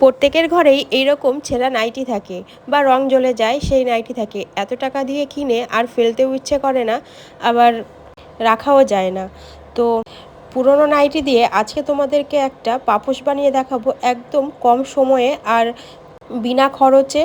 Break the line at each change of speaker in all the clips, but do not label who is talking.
প্রত্যেকের ঘরেই এইরকম ছেঁড়া নাইটি থাকে বা রং জ্বলে যায়, সেই নাইটি থাকে। এত টাকা দিয়ে কিনে আর ফেলতেও ইচ্ছে করে না, আবার রাখাও যায় না। তো পুরনো নাইটি দিয়ে আজকে তোমাদেরকে একটা পাপোশ বানিয়ে দেখাবো একদম কম সময়ে আর বিনা খরচে,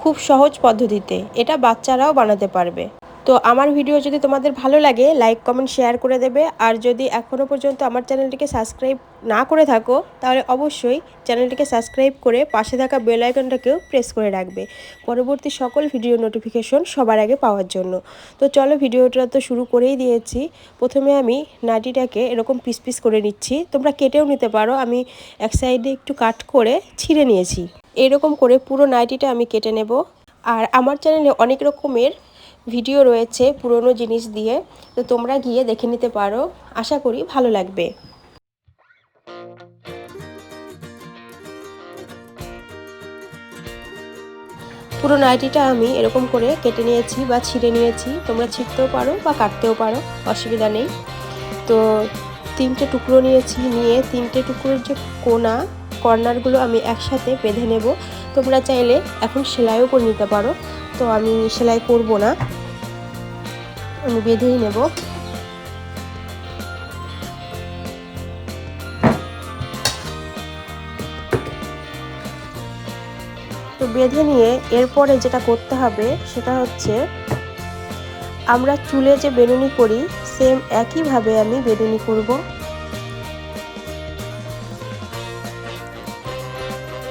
খুব সহজ পদ্ধতিতে। এটা বাচ্চারাও বানাতে পারবে। তো আমার ভিডিও যদি তোমাদের ভালো লাগে লাইক কমেন্ট শেয়ার করে দেবে। আর যদি এখনও পর্যন্ত আমার চ্যানেলটিকে সাবস্ক্রাইব না করে থাকো, তাহলে অবশ্যই চ্যানেলটিকে সাবস্ক্রাইব করে পাশে থাকা বেল আইকনটাকেও প্রেস করে রাখবে। পরবর্তী সকল ভিডিও নোটিফিকেশন সবার আগে পাওয়ার জন্য। তো চলো ভিডিওটা তো শুরু করেই দিয়েছি। প্রথমে আমি নাটিটাকে এরকম পিস পিস করে নিচ্ছি। তোমরা কেটেও নিতে পারো। আমি এক সাইডে একটু কাট করে ছিঁড়ে নিয়েছি। এরকম করে পুরো নাইটিটা আমি কেটে নেব। আর আমার চ্যানেলে অনেক রকমের ভিডিও রয়েছে পুরনো জিনিস দিয়ে, তো তোমরা গিয়ে দেখে নিতে পারো। আশা করি ভালো লাগবে। পুরো নাইটিটা আমি এরকম করে কেটে নিয়েছি বা ছিঁড়ে নিয়েছি। তোমরা ছিঁড়তেও পারো বা কাটতেও পারো, অসুবিধা নেই। তো তিনটে টুকরো নিয়েছি, নিয়ে তিনটে টুকরোর যে কোনা, কর্নারগুলো আমি একসাথে বেঁধে নেব। তোমরা চাইলে এখন সেলাইও করে নিতে পারো। তো আমি সেলাই করব না। আমি বেঁধেই নেব। তো বেঁধে নিয়ে এরপরে যেটা করতে হবে সেটা হচ্ছে আমরা চুলে যে বেনুনি করি সেম একইভাবে আমি বেনুনি করব।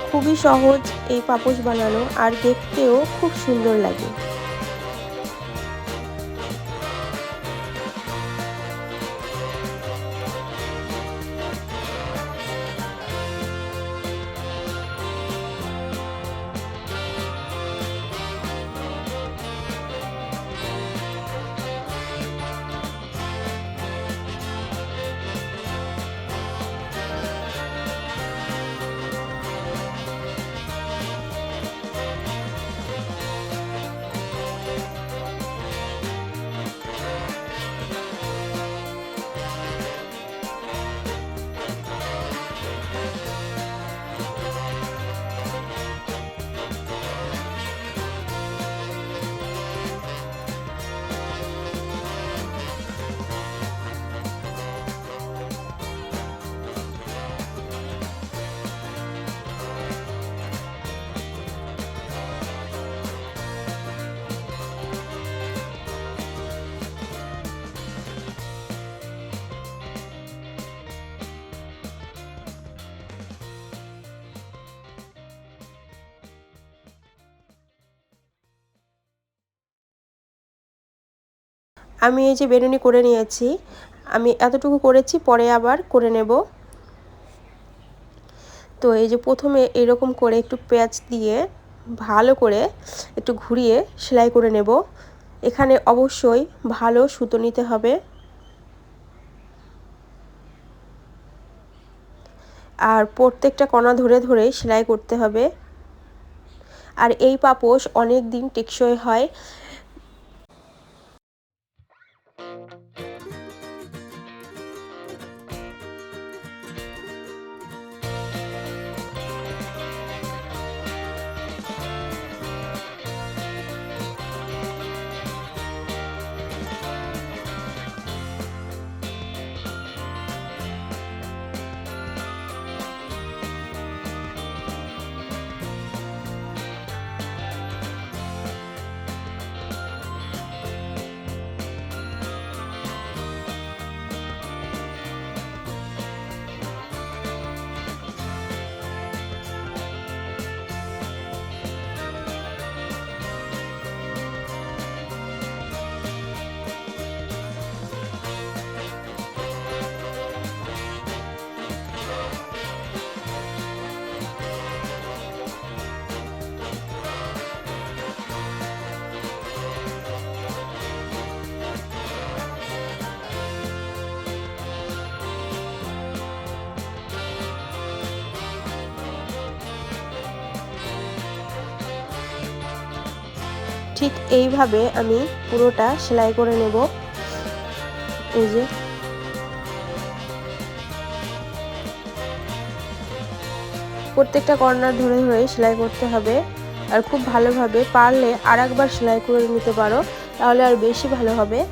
খুবই সহজ এই পাপোশ বানানো আর দেখতেও খুব সুন্দর লাগে। আমি এই যে বেনুনি করে নিয়েছি, আমি এতটুকু করেছি, পরে আবার করে নেব। তো এই যে প্রথমে এরকম করে একটু পেঁয়াজ দিয়ে ভালো করে একটু ঘুরিয়ে সেলাই করে নেব। এখানে অবশ্যই ভালো সুতো নিতে হবে। আর প্রত্যেকটা কণা ধরে ধরে সেলাই করতে হবে। আর এই পাপোশ অনেক দিন টেকসই হয়। ঠিক এইভাবে আমি পুরোটা সেলাই করে নেব। এই যে। প্রত্যেকটা কর্নার ধরে ধরে সেলাই করতে হবে। আর খুব ভালোভাবে পারলে আর একবার সেলাই করে নিতে পারো, তাহলে আর বেশি ভালো হবে।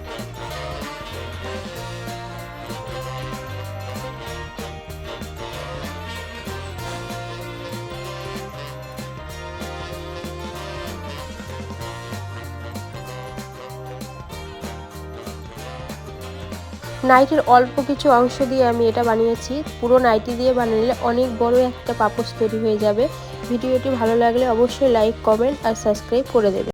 নাইটির অল্প কিছু অংশ দিয়ে আমি এটা বানিয়েছি। পুরো নাইটি দিয়ে বানালে অনেক বড় একটা পাপোশ তৈরি হয়ে যাবে। ভিডিওটি ভালো লাগলে অবশ্যই লাইক কমেন্ট আর সাবস্ক্রাইব করে দেবে।